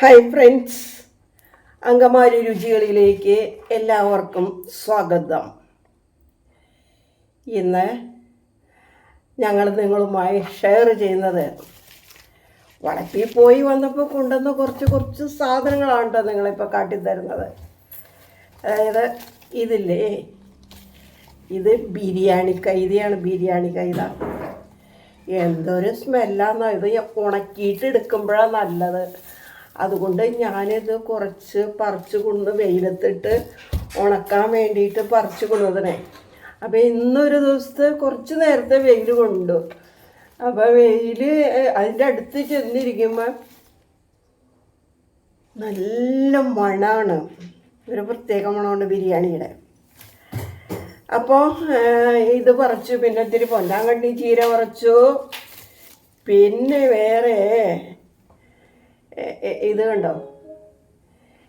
Hi friends അങ്കമാരി രുചികളിലേക്ക് എല്ലാവർക്കും സ്വാഗതം. ഇന്ന് ഞങ്ങൾ നിങ്ങളുമായി ഷെയർ ചെയ്യുന്നത് വളപ്പിൽ പോയി വന്നപ്പോൾ കൊണ്ടുവന്ന കുറച്ച് കുറച്ച് സാധനങ്ങളാണ് കേട്ടോ നിങ്ങളിപ്പോൾ കാട്ടിത്തരുന്നത്. അതായത് ഇതില്ലേ? ഇത് ബിരിയാണി കൈതയാണ് ബിരിയാണി കൈത. എന്തൊരു സ്മെല്ലാന്നോ ഇത് ഉണക്കിയിട്ട് എടുക്കുമ്പോഴാണ് നല്ലത്. അതുകൊണ്ട് ഞാനിത് കുറച്ച് പറിച്ച് കൊണ്ട് വെയിലത്തിട്ട് ഉണക്കാൻ വേണ്ടിയിട്ട് പറിച്ച് കൊണ്ടുവന്നേ. അപ്പോൾ ഇന്നൊരു ദിവസത്തെ കുറച്ച് നേരത്തെ വെയിൽ കൊണ്ടു. അപ്പോൾ വെയിൽ അതിന്റെ അടുത്ത് ചെന്നിരിക്കുമ്പോൾ നല്ല മണമാണ് ഒരു പ്രത്യേക മണമുണ്ട് ബിരിയാണിയുടെ. അപ്പോൾ ഇത് പറിച്ചു പിന്നെ ഇത്തിരി പൊന്നാങ്കണ്ണി ചീര പറിച്ചു. പിന്നെ വേറെ ഇത് കണ്ടോ?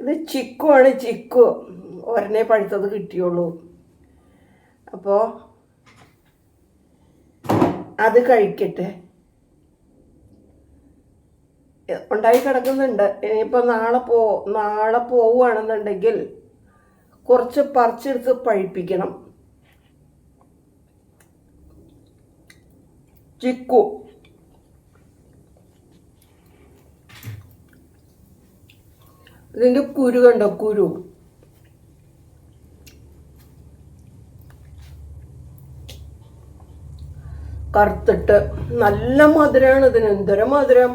ഇത് ചിക്കു ആണ് ചിക്കു. ഒരനെ പഴുത്തത് കിട്ടിയുള്ളൂ. അപ്പോൾ അത് കഴിക്കട്ടെ. ഉണ്ടായി കിടക്കുന്നുണ്ട്. ഇനിയിപ്പോൾ നാളെ പോ നാളെ പോവുകയാണെന്നുണ്ടെങ്കിൽ കുറച്ച് പറിച്ചെടുത്ത് പഴിപ്പിക്കണം. ചിക്കു. ഇതിന്റെ കുരു കണ്ടോ? കുരു. കറുത്തിട്ട് നല്ല മധുരമാണ് ഇതിന്. എന്തൊരു മധുരം?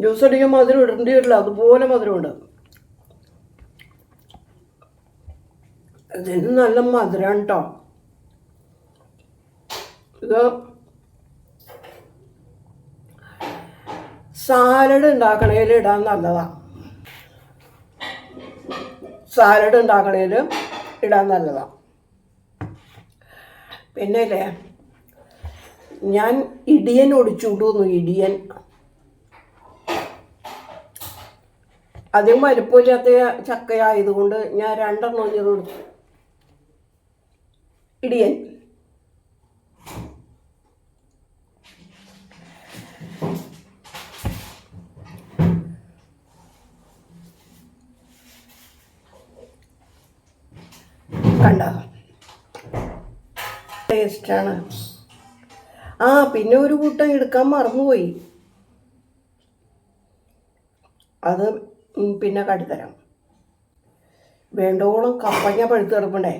ജ്യൂസ് അടിക്കാൻ മധുരം ഇടേണ്ടി വരില്ല. അതുപോലെ മധുരമുണ്ട്. ഇതിന് നല്ല മധുരം കേട്ടോ ഇത് സാലഡ് ഉണ്ടാക്കണേൽ ഇടാൻ നല്ലതാണ് സാലഡ് ഉണ്ടാക്കണേൽ ഇടാൻ നല്ലതാണ് പിന്നെ അല്ലേ ഞാൻ ഇടിയൻ ഒടിച്ചുവിടുന്നു ഇടിയൻ. അധികം വലിപ്പമില്ലാത്ത ചക്കയായതുകൊണ്ട് ഞാൻ രണ്ടെണ്ണം ഇടിയൻ. കണ്ടോ? ടേസ്റ്റാണ് ആ പിന്നെ ഒരു കൂട്ടം എടുക്കാൻ മറന്നുപോയി. അത് പിന്നെ കാട്ടിത്തരാം വേണ്ടോളം കപ്പങ്ങ പഴുത്ത് കിടപ്പണ്ടേ.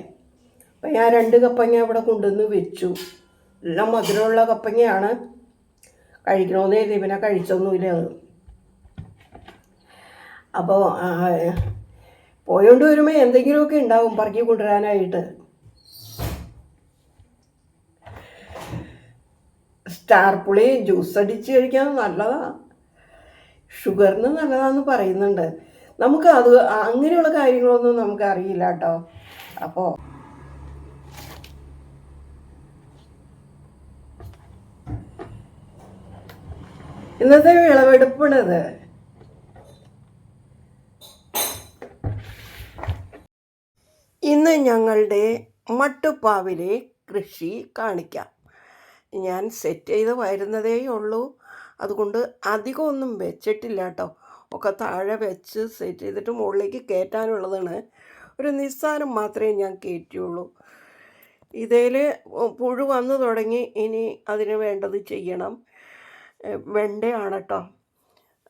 അപ്പം ഞാൻ രണ്ട് കപ്പങ്ങ ഇവിടെ കൊണ്ടുവന്ന് വെച്ചു. എല്ലാം മധുരമുള്ള കപ്പങ്ങയാണ്. കഴിക്കണമെന്ന് എഴുതി പിന്നെ കഴിച്ചൊന്നുമില്ല അത്. അപ്പോൾ പോയോണ്ട് വരുമ്പോൾ എന്തെങ്കിലുമൊക്കെ ഉണ്ടാവും പറക്കി കൊണ്ടുവരാനായിട്ട്. സ്റ്റാർ പുളി ജ്യൂസ് അടിച്ച് കഴിക്കാൻ നല്ലതാ. ഷുഗറിന് നല്ലതാന്ന് പറയുന്നുണ്ട്. നമുക്ക് അത് അങ്ങനെയുള്ള കാര്യങ്ങളൊന്നും നമുക്ക് അറിയില്ല കേട്ടോ. അപ്പോൾ ഇന്നത്തെ വിളവെടുപ്പാണിത് ഇന്ന് ഞങ്ങളുടെ മട്ടുപ്പാവിലെ കൃഷി കാണിക്കാം. ഞാൻ സെറ്റ് ചെയ്ത് വരുന്നതേ ഉള്ളൂ. അതുകൊണ്ട് അധികമൊന്നും വെച്ചിട്ടില്ല കേട്ടോ ഒക്കെ താഴെ വെച്ച് സെറ്റ് ചെയ്തിട്ട് മുകളിലേക്ക് കയറ്റാനുള്ളതാണ്. ഒരു നിസ്സാരം മാത്രമേ ഞാൻ കയറ്റിയുള്ളൂ. ഇതിൽ പുഴു വന്നു തുടങ്ങി ഇനി അതിന് വേണ്ടത് ചെയ്യണം. വെണ്ടയാണ് കേട്ടോ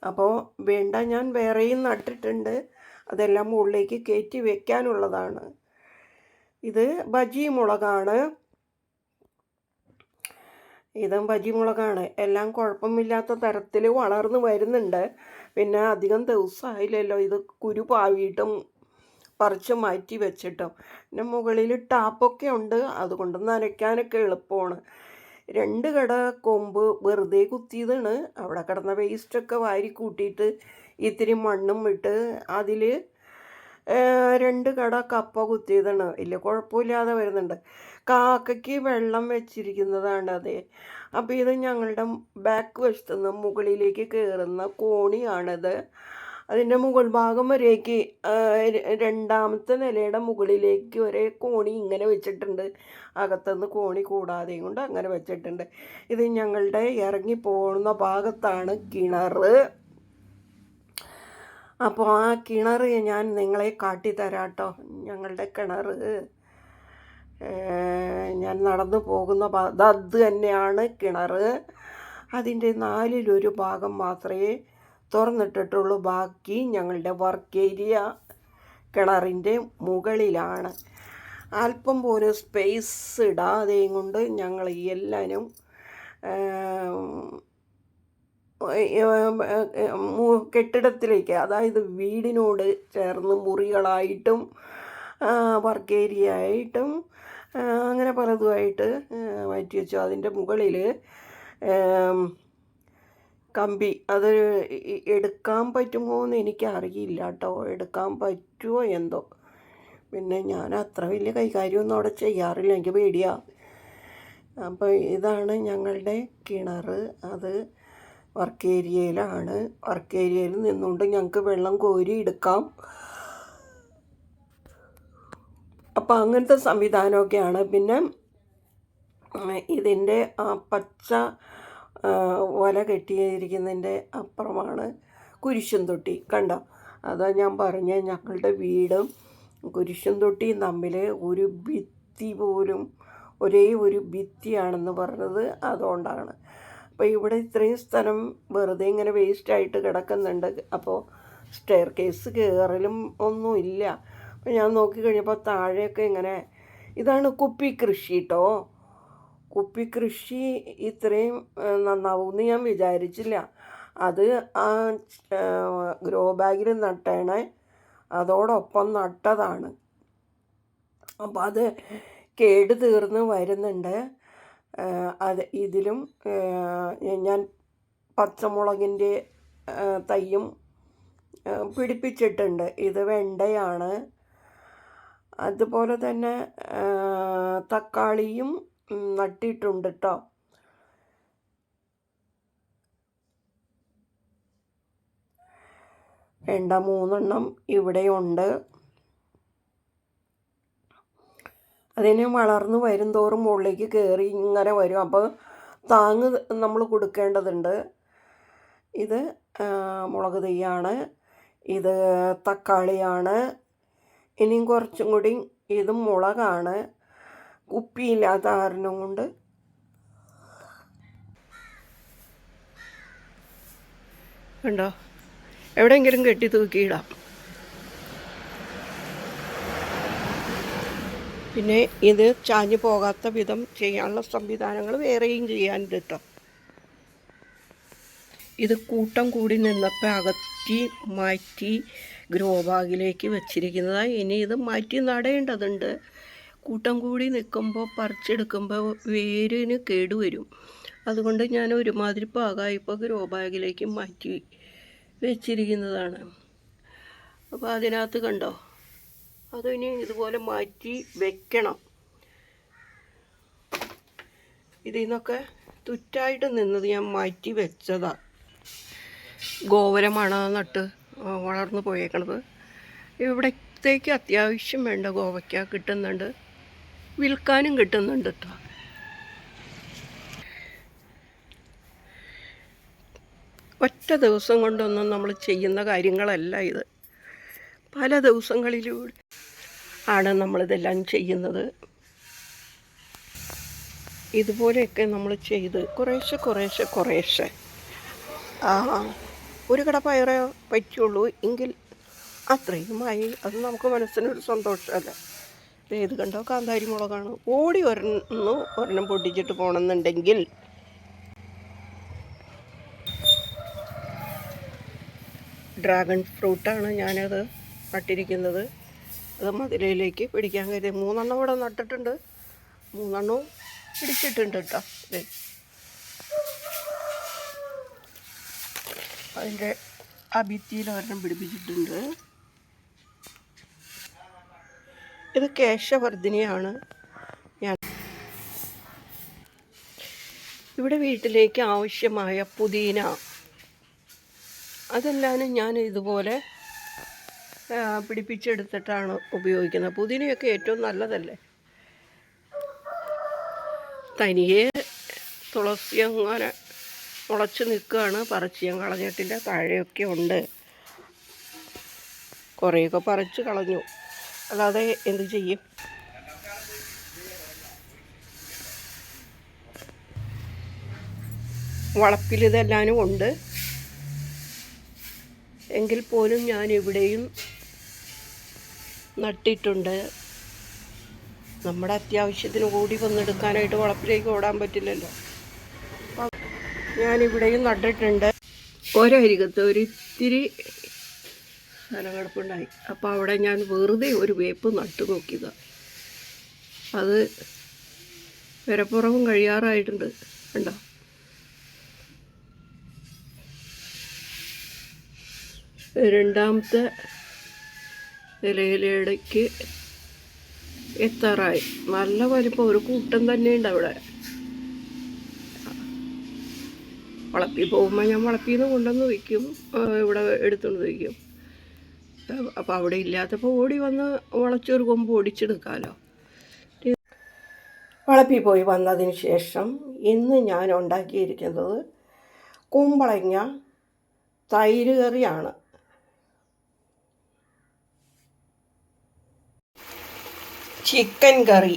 അപ്പോൾ വെണ്ട ഞാൻ വേറെയും നട്ടിട്ടുണ്ട്. അതെല്ലാം മുകളിലേക്ക് കയറ്റി വെക്കാനുള്ളതാണ്. ഇത് ബജി മുളകാണ് ഇതും ബജി മുളകാണ് എല്ലാം കുഴപ്പമില്ലാത്ത തരത്തിൽ വളർന്നു വരുന്നുണ്ട്. പിന്നെ അധികം ദിവസമായില്ലല്ലോ ഇത് കുരു പാവിയിട്ടും പറിച്ച് മാറ്റി വെച്ചിട്ടും. പിന്നെ മുകളിൽ ടാപ്പൊക്കെ ഉണ്ട്. അതുകൊണ്ട് നനയ്ക്കാനൊക്കെ എളുപ്പമാണ്. രണ്ട് കട കൊമ്പ് വെറുതെ കുത്തിയതാണ്. അവിടെ കിടന്ന വേസ്റ്റൊക്കെ വാരി കൂട്ടിയിട്ട് ഇത്തിരി മണ്ണും ഇട്ട് അതിൽ രണ്ട് കട കപ്പ കുത്തിയതാണ്. വലിയ കുഴപ്പമില്ലാതെ വരുന്നുണ്ട്. കാക്കയ്ക്ക് വെള്ളം വെച്ചിരിക്കുന്നതാണ് അതെ. അപ്പോൾ ഇത് ഞങ്ങളുടെ ബാക്ക് വശത്തു നിന്ന് മുകളിലേക്ക് കയറുന്ന കോണിയാണിത്. അതിന്റെ മുകൾ ഭാഗം വരേക്ക് രണ്ടാമത്തെ നിലയുടെ മുകളിലേക്ക് ഒരേ കോണി ഇങ്ങനെ വെച്ചിട്ടുണ്ട്. അകത്തുനിന്ന് കോണി കൂടാതെയും കൊണ്ട് അങ്ങനെ വെച്ചിട്ടുണ്ട്. ഇത് ഞങ്ങളുടെ ഇറങ്ങി പോകുന്ന ഭാഗത്താണ് കിണറ്. അപ്പോൾ ആ കിണർ ഞാൻ നിങ്ങളെ കാട്ടിത്തരാട്ടോ ഞങ്ങളുടെ കിണർ ഞാൻ നടന്നു പോകുന്ന അത് തന്നെയാണ് കിണർ അതിന്റെ നാലിലൊരു ഭാഗം മാത്രമേ തുറന്നിട്ടിട്ടുള്ളൂ ബാക്കി ഞങ്ങളുടെ വർക്ക് ഏരിയ കിണറിന്റെ മുകളിലാണ്. അല്പം പോലും സ്പേസ് ഇടാതെയും കൊണ്ട് ഞങ്ങൾ എല്ലാവരും കെട്ടിടത്തിലേക്ക് അതായത് വീടിനോട് ചേർന്ന് മുറികളായിട്ടും വർക്ക് ഏരിയ ആയിട്ടും അങ്ങനെ പലതുമായിട്ട് മാറ്റി വെച്ചു. അതിന്റെ മുകളിൽ കമ്പി. അത് എടുക്കാൻ പറ്റുമോ എന്ന് എനിക്കറിയില്ല കേട്ടോ. എടുക്കാൻ പറ്റുമോ എന്തോ. പിന്നെ ഞാൻ അത്ര വലിയ കൈകാര്യമൊന്നും അവിടെ ചെയ്യാറില്ല. എനിക്ക് പേടിയാണ് അപ്പോൾ ഇതാണ് ഞങ്ങളുടെ കിണർ അത് വർക്ക് ഏരിയയിലാണ്. വർക്ക് ഏരിയയിൽ നിന്നുകൊണ്ട് ഞങ്ങൾക്ക് വെള്ളം കോരി എടുക്കാം. അപ്പോൾ അങ്ങനത്തെ സംവിധാനമൊക്കെയാണ്. പിന്നെ ഇതിന്റെ ആ പച്ച വല കെട്ടിയിരിക്കുന്നതിന്റെ അപ്പുറമാണ് കുരിശും തൊട്ടി കണ്ട? അതാ ഞാൻ പറഞ്ഞ ഞങ്ങളുടെ വീടും കുരിശും തൊട്ടിയും തമ്മിൽ ഒരു ഭിത്തി പോലും ഒരേ ഒരു ഭിത്തിയാണെന്ന് പറഞ്ഞത് അതുകൊണ്ടാണ്. അപ്പോൾ ഇവിടെ ഇത്രയും സ്ഥലം വെറുതെ ഇങ്ങനെ വേസ്റ്റ് ആയിട്ട് കിടക്കുന്നുണ്ട്. അപ്പോൾ സ്റ്റെയർ കേസ് കയറലും ഒന്നുമില്ല അപ്പോൾ ഞാൻ നോക്കി കഴിഞ്ഞപ്പോൾ താഴെയൊക്കെ ഇങ്ങനെ ഇതാണ് കുപ്പി കൃഷി കേട്ടോ കുപ്പി കൃഷി ഇത്രയും നന്നാവുമെന്ന് ഞാൻ വിചാരിച്ചില്ല. അത് ആ ഗ്രോ ബാഗിൽ നട്ടേണേ. അതോടൊപ്പം നട്ടതാണ്. അപ്പോൾ അത് കേട് തീർന്ന് വരുന്നുണ്ട്. അത് ഇതിലും ഞാൻ പച്ചമുളകിന്റെ തയ്യും തൈയും പിടിപ്പിച്ചിട്ടുണ്ട്. ഇത് വെണ്ടയാണ്. അതുപോലെ തന്നെ തക്കാളിയും നട്ടിട്ടുണ്ട് കേട്ടോ വെണ്ട മൂന്നെണ്ണം ഇവിടെയുണ്ട് അതിന് വളർന്ന് വരും തോറും മുകളിലേക്ക് കയറി ഇങ്ങനെ വരും. അപ്പോൾ താങ്ങ് നമ്മൾ കൊടുക്കേണ്ടതുണ്ട്. ഇത് മുളക് തൈയാണ് ഇത് തക്കാളിയാണ്. ഇനിയും കുറച്ചും കൂടി ഇത് മുളകാണ്. കുപ്പിയില്ലാത്ത കാരണം കൊണ്ട്. ഉണ്ടോ എവിടെയെങ്കിലും കെട്ടി തൂക്കിയിടാം. പിന്നെ ഇത് ചാഞ്ഞു പോകാത്ത വിധം ചെയ്യാനുള്ള സംവിധാനങ്ങൾ വേറെയും ചെയ്യാനുണ്ട് കേട്ടോ ഇത് കൂട്ടം കൂടി നിന്നപ്പോൾ അകറ്റി മാറ്റി ഗ്രോ ബാഗിലേക്ക് വെച്ചിരിക്കുന്നതാണ് ഇനി ഇത് മാറ്റി നടേണ്ടതുണ്ട്. കൂട്ടം കൂടി നിൽക്കുമ്പോൾ പറിച്ചെടുക്കുമ്പോൾ വേരിന് കേടുവരും അതുകൊണ്ട് ഞാൻ ഒരുമാതിരി പാകമായി ഇപ്പോൾ ഗ്രോ ബാഗിലേക്ക് മാറ്റി വെച്ചിരിക്കുന്നതാണ്. അപ്പോൾ അതിനകത്ത് കണ്ടോ? അതിനി ഇതുപോലെ മാറ്റി വെക്കണം. ഇതിൽ നിന്നൊക്കെ തുറ്റായിട്ട് നിന്നത് ഞാൻ മാറ്റി വെച്ചതാ. ഗോവരമാണ് നട്ട് വളർന്നു പോയേക്കണത്. ഇവിടത്തേക്ക് അത്യാവശ്യം വേണ്ട ഗോവയ്ക്ക കിട്ടുന്നുണ്ട്. വിൽക്കാനും കിട്ടുന്നുണ്ട് കേട്ടോ ഒറ്റ ദിവസം കൊണ്ടൊന്നും നമ്മൾ ചെയ്യുന്ന കാര്യങ്ങളല്ല ഇത്. പല ദിവസങ്ങളിലൂടെ ആണ് നമ്മളിതെല്ലാം ചെയ്യുന്നത്. ഇതുപോലെയൊക്കെ നമ്മൾ ചെയ്ത് കുറേശ്ശെ കുറേശ്ശെ കുറേശ്ശെ. ഒരു കട പയറേ പറ്റുള്ളൂ എങ്കിൽ അത്രയുമായി അത് നമുക്ക് മനസ്സിനൊരു സന്തോഷമല്ല? ഏത് കണ്ടോ? കാന്താരി മുളകാണ്. ഓടി ഒരെണ്ണം ഒരെണ്ണം പൊട്ടിച്ചിട്ട് പോകണമെന്നുണ്ടെങ്കിൽ ഡ്രാഗൺ ഫ്രൂട്ടാണ് ഞാനത് നട്ടിരിക്കുന്നത്. അത് മതിലയിലേക്ക് പിടിക്കാൻ കരുതി മൂന്നെണ്ണം ഇവിടെ നട്ടിട്ടുണ്ട്. മൂന്നെണ്ണവും പിടിച്ചിട്ടുണ്ട് കേട്ടോ. അതിന്റെ ആ ഭിത്തിയിൽ ഒരെണ്ണം പിടിപ്പിച്ചിട്ടുണ്ട്. ഇത് കേശവർദ്ധിനിയാണ്. ഞാൻ ഇവിടെ വീട്ടിലേക്ക് ആവശ്യമായ പുതിന. അതെല്ലാനും ഞാൻ ഇതുപോലെ പിടിപ്പിച്ചെടുത്തിട്ടാണ് ഉപയോഗിക്കുന്നത്. പുതിനയൊക്കെ ഏറ്റവും നല്ലതല്ലേ? തനിയെ തുളസി അങ്ങനെ മുളച്ച് നിൽക്കുകയാണ്. പറിച്ച് ഞാൻ കളഞ്ഞിട്ടില്ല. താഴെയൊക്കെ ഉണ്ട്. കുറേയൊക്കെ പറിച്ച് കളഞ്ഞു. അല്ലാതെ എന്ത് ചെയ്യും? വളപ്പിൽ ഇതെല്ലാനും ഉണ്ട്. എങ്കിൽ പോലും ഞാൻ ഇവിടെയും നട്ടിട്ടുണ്ട്. നമ്മുടെ അത്യാവശ്യത്തിന് കൂടി വന്നെടുക്കാനായിട്ട് വളപ്പിലേക്ക് ഓടാൻ പറ്റില്ലല്ലോ. ഞാനിവിടെയും നട്ടിട്ടുണ്ട്. ഒരരികത്ത് ഒരിത്തിരി നിലകിടപ്പുണ്ടായി കിടപ്പുണ്ടായി അപ്പോൾ അവിടെ ഞാൻ വെറുതെ ഒരു വേപ്പ് നട്ടു നോക്കിയതാണ് അത് വിരപ്പുറവും കഴിയാറായിട്ടുണ്ട് കണ്ടോ? രണ്ടാമത്തെ ഇലയിലയിടയ്ക്ക് എത്താറായി. നല്ല വലിപ്പം ഒരു കൂട്ടം തന്നെയുണ്ട് അവിടെ. വളപ്പി പോകുമ്പോൾ ഞാൻ വളപ്പിയിൽ നിന്ന് കൊണ്ടുവന്ന് വയ്ക്കും. ഇവിടെ എടുത്തുകൊണ്ട് വയ്ക്കും. അപ്പോൾ അവിടെ ഇല്ലാത്തപ്പോൾ ഓടി വന്ന് വളച്ചൊരു കൊമ്പ് ഓടിച്ചെടുക്കാമല്ലോ വളപ്പി പോയി വന്നതിന് ശേഷം ഇന്ന് ഞാൻ ഉണ്ടാക്കിയിരിക്കുന്നത് കുമ്പളങ്ങ തൈര് കറിയാണ്. ചിക്കൻ കറി